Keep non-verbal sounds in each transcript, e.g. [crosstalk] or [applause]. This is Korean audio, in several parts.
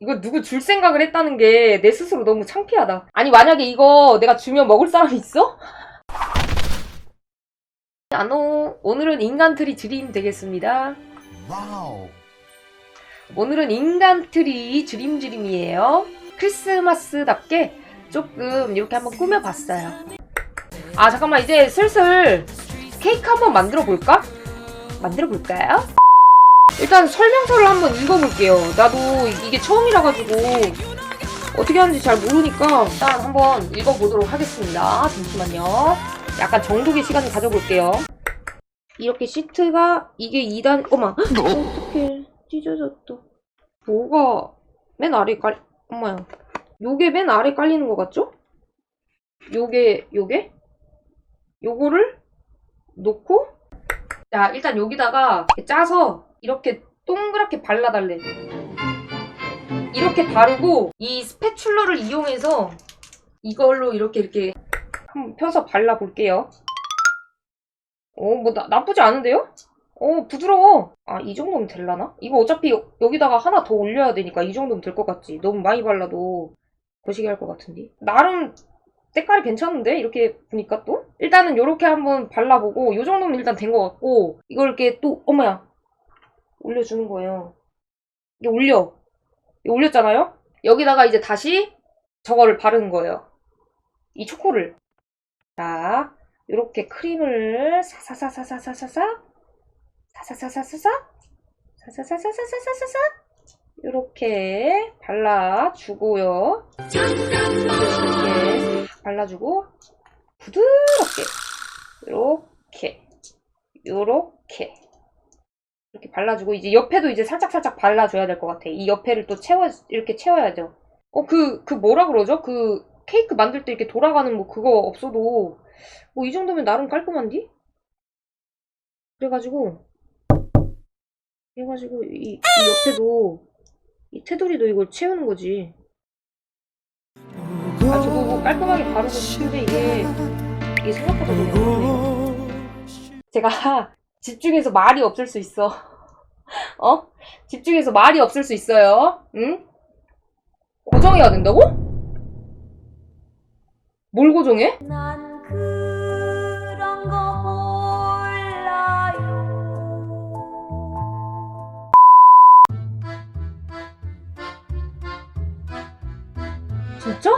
이거 누구 줄 생각을 했다는 게 내 스스로 너무 창피하다. 아니, 만약에 이거 내가 주면 먹을 사람 있어? 안녕. 오늘은 인간트리 드림 되겠습니다. 와우. 오늘은 인간트리 드림드림이에요. 크리스마스답게 조금 이렇게 한번 꾸며봤어요. 아, 잠깐만. 이제 슬슬 케이크 한번 만들어 볼까? 만들어 볼까요? 일단 설명서를 한번 읽어볼게요. 나도 이게 처음이라 가지고 어떻게 하는지 잘 모르니까 일단 한번 읽어보도록 하겠습니다. 잠시만요. 약간 정독의 시간을 가져볼게요. 이렇게 시트가 이게 2단, 어머, 어떡해. 찢어졌다. 뭐가 맨 아래 깔, 엄마야. 요게 맨 아래 깔리는 것 같죠? 요게, 요게? 요거를 놓고, 자, 일단 여기다가 짜서 이렇게 동그랗게 발라달래. 이렇게 바르고, 이 스패출러를 이용해서 이걸로 이렇게 이렇게 한번 펴서 발라볼게요. 어, 뭐, 나, 나쁘지 않은데요? 어, 부드러워. 아, 이 정도면 될라나? 이거 어차피 여, 여기다가 하나 더 올려야 되니까 이 정도면 될 것 같지. 너무 많이 발라도 거시기 할 것 같은데. 나름 색깔이 괜찮은데? 이렇게 보니까 또? 일단은 이렇게 한번 발라보고, 이 정도면 일단 된 것 같고, 이걸 이렇게 또, 어머야. 올려주는 거예요. 이게 올려. 이거 올렸잖아요? 여기다가 이제 다시 저거를 바르는 거예요. 이 초코를. 자, 이렇게 크림을 사사사사사사사 사 사사사사사 사 사사사사사사사 이렇게 발라주고요. 이렇게 싹 발라주고 부드럽게 이렇게 이렇게 이렇게 발라주고 이제 옆에도 이제 살짝 살짝 발라줘야 될 것 같아. 이 옆에를 또 채워 이렇게 채워야죠. 어그그 뭐라 그러죠? 그 케이크 만들 때 이렇게 돌아가는 뭐 그거 없어도 뭐 이 정도면 나름 깔끔한디? 그래가지고 그래가지고 이, 이 옆에도 이 테두리도 이걸 채우는 거지. 아 저거 뭐 깔끔하게 바르고 싶은데 이게 이게 생각보다 너무 어렵네. 제가 집중해서 말이 없을 수 있어. [laughs] 어? 집중해서 말이 없을 수 있어요. 응? 고정해야 된다고? 뭘 고정해? 난 그런 거 몰라요. 진짜?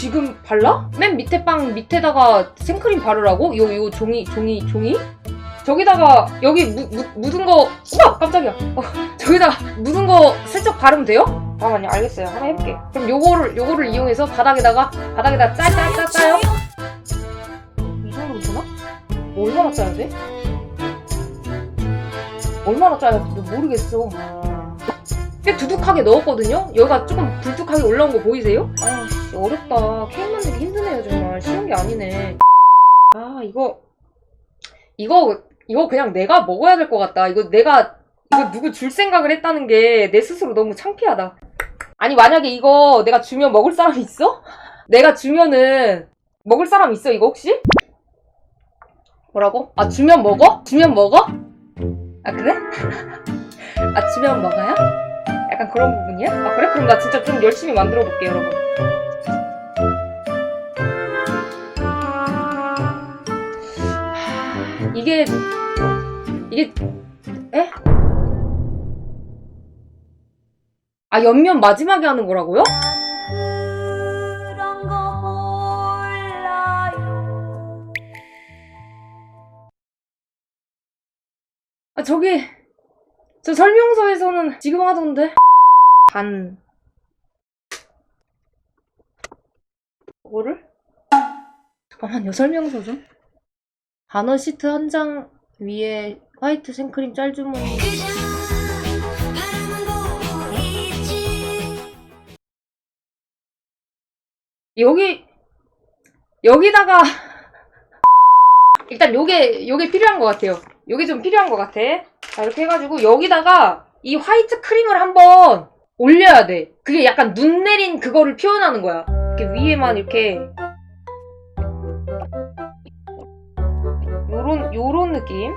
지금 발라? 맨 밑에 빵 밑에다가 생크림 바르라고? 요, 요 종이, 종이, 종이? 저기다가 여기 무, 무, 묻은 거, 우와! 깜짝이야. 어, 저기다가 묻은 거 슬쩍 바르면 돼요? 잠깐만요, 알겠어요. 하나 해볼게. 그럼 요거를, 요거를 이용해서 바닥에다가, 바닥에다 짜 짜 짜 짜요? 이 정도면 되나? 뭐 얼마나 짜야 돼? 얼마나 짜야 돼? 모르겠어. 꽤 두둑하게 넣었거든요? 여기가 조금 불뚝하게 올라온 거 보이세요? 아, 씨, 어렵다. 케이크 만들기 힘드네요, 정말. 쉬운 게 아니네. 아, 이거, 이거, 이거 그냥 내가 먹어야 될 것 같다. 이거 내가, 이거 누구 줄 생각을 했다는 게 내 스스로 너무 창피하다. 아니, 만약에 이거 내가 주면 먹을 사람 있어? 내가 주면은 먹을 사람 있어, 이거 혹시? 뭐라고? 아, 주면 먹어? 주면 먹어? 아, 그래? [laughs] 아, 주면 먹어요? 약간 그런 부분이야? 아 그래? 그럼 나 진짜 좀 열심히 만들어 볼게요 여러분 이게 이게 에? 아 옆면 마지막에 하는 거라고요? 아 저기 저 설명서에서는 지금 하던데? 반 이거를? 잠깐만요 설명서 좀 단어 시트 한 장 위에 화이트 생크림 짤주머니. 여기 여기다가 [laughs] 일단 요게 요게 필요한 것 같아요. 요게 좀 필요한 것 같아. 자 이렇게 해가지고 여기다가 이 화이트 크림을 한번 올려야 돼. 그게 약간 눈 내린 그거를 표현하는 거야. 이렇게 위에만 이렇게 요런 요런 느낌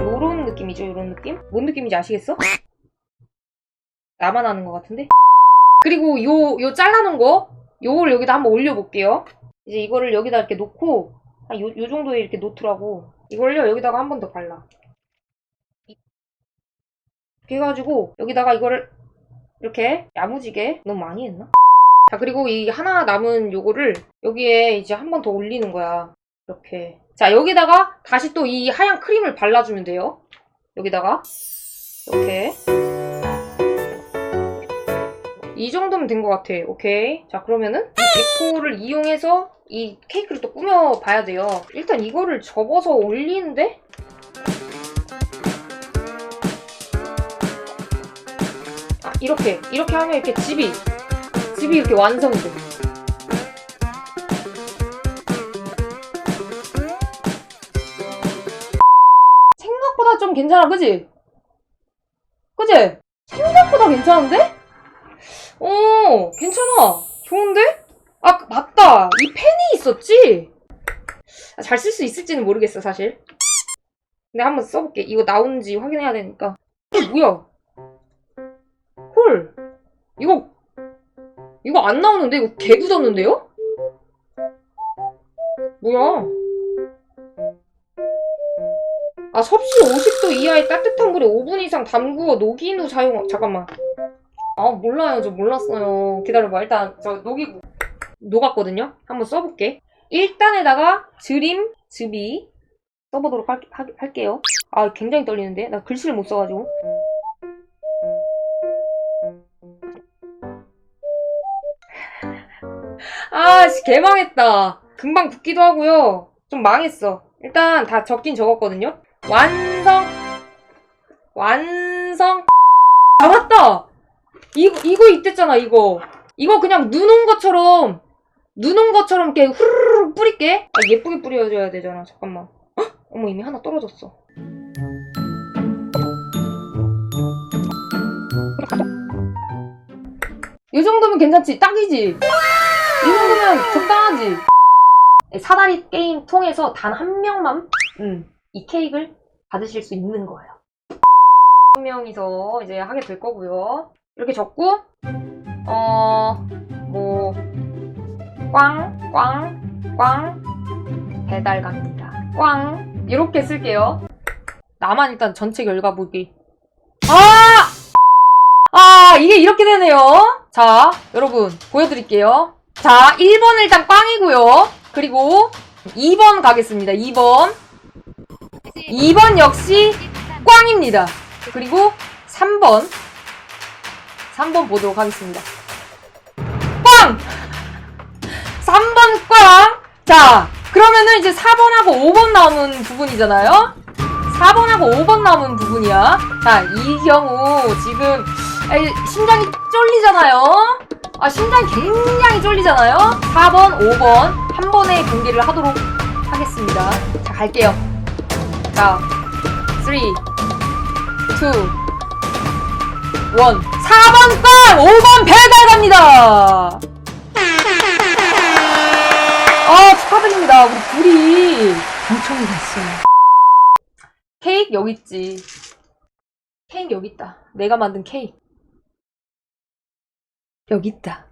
요런 느낌이죠, 요런 느낌? 뭔 느낌인지 아시겠어? 나만 아는 것 같은데? 그리고 요, 요 잘라놓은 거, 요걸 여기다 한번 올려볼게요. 이제 이거를 여기다 이렇게 놓고, 한 요, 요 정도에 이렇게 놓더라고. 이걸요, 여기다가 한 번 더 발라. 이렇게 해가지고, 여기다가 이거를, 이렇게, 야무지게, 너무 많이 했나? 자, 그리고 이 하나 남은 요거를, 여기에 이제 한 번 더 올리는 거야. 이렇게. 자, 여기다가 다시 또 이 하얀 크림을 발라주면 돼요. 여기다가. 이렇게. 이 정도면 된 것 같아. 오케이. 자, 그러면은 이 데코를 이용해서 이 케이크를 또 꾸며봐야 돼요. 일단 이거를 접어서 올리는데? 아, 이렇게. 이렇게 하면 이렇게 집이, 집이 이렇게 완성이 돼. 좀 괜찮아, 그지? 그지? 생각보다 괜찮은데? 어, 괜찮아. 좋은데? 아, 맞다. 이 펜이 있었지? 아, 잘쓸 수 있을지는 모르겠어, 사실. 근데 한번 써볼게. 이거 나오는지 확인해야 되니까. 이게 뭐야? 헐. 이거, 이거 안 나오는데? 이거 개 굳었는데요? 뭐야? 아, 섭씨 50도 이하의 따뜻한 물에 5분 이상 담그어 녹인 후 사용, 잠깐만. 아, 몰라요. 저 몰랐어요. 기다려봐. 일단, 저 녹이고, 녹았거든요? 한번 써볼게. 1단에다가 드림, 즈비 써보도록 할, 할, 할게요. 아, 굉장히 떨리는데? 나 글씨를 못 써가지고. [laughs] 아, 씨, 개망했다. 금방 굳기도 하고요. 좀 망했어. 일단 다 적긴 적었거든요. 완성! 완성! 아, 맞다! 이거, 이거 있댔잖아, 이거. 이거 그냥 눈 온 것처럼, 눈 온 것처럼 이렇게 후루룩 뿌릴게. 아, 예쁘게 뿌려줘야 되잖아. 잠깐만. 헉! 어머, 이미 하나 떨어졌어. 이 정도면 괜찮지? 딱이지? 이 정도면 적당하지? 네, 사다리 게임 통해서 단 한 명만, 음, 이 케이크를 받으실 수 있는 거예요. 한 명이서 이제 하게 될 거고요. 이렇게 적고, 어, 뭐, 꽝, 꽝, 꽝, 배달 갑니다. 꽝, 이렇게 쓸게요. 나만 일단 전체 결과 보기. 아! 아, 이게 이렇게 되네요. 자, 여러분, 보여드릴게요. 자, 1번은 일단 꽝이고요. 그리고 2번 가겠습니다. 2번. 2번 역시 꽝입니다. 그리고 3번. 3번 보도록 하겠습니다. 꽝! 3번 꽝! 자, 그러면은 이제 4번하고 5번 남은 부분이잖아요? 4번하고 5번 남은 부분이야. 자, 이 경우 지금 심장이 쫄리잖아요? 아, 심장이 굉장히 쫄리잖아요? 4번, 5번 한 번에 경기를 하도록 하겠습니다. 자, 갈게요. 자, 3, 2, 1. 4번 꽝! 5번 배달 갑니다! 아, 축하드립니다. 우리 둘이 당첨이 됐어요. 케이크 여기 있지. 케이크 여기 있다. 내가 만든 케이크. 여기 있다.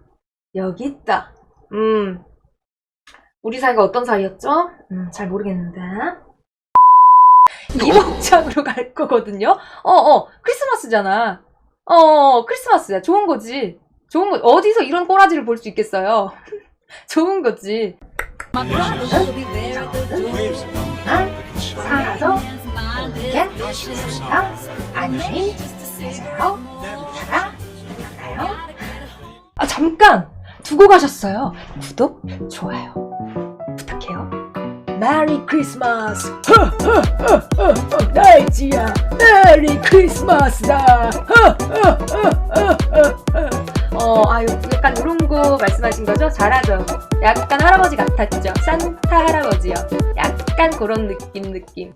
여기 있다. 음. 우리 사이가 어떤 사이였죠? 음, 잘 모르겠는데. 이목장으로 갈 거거든요? 어, 어, 크리스마스잖아. 어, 어, 크리스마스야. 좋은 거지. 좋은 거, 어디서 이런 꼬라지를 볼 수 있겠어요? [laughs] 좋은 거지. 살아서 안녕히 계세요. 이따가 만나요. 아 잠깐 두고 가셨어요. 구독 좋아요. 메리 크리스마스. 나이지야 메리 크리스마스다. 어, 아, 요- 약간 이런 거 말씀하신 거죠? 잘하죠? 약간 할아버지 같았죠? 산타 할아버지요. 약간 그런 느낌, 느낌.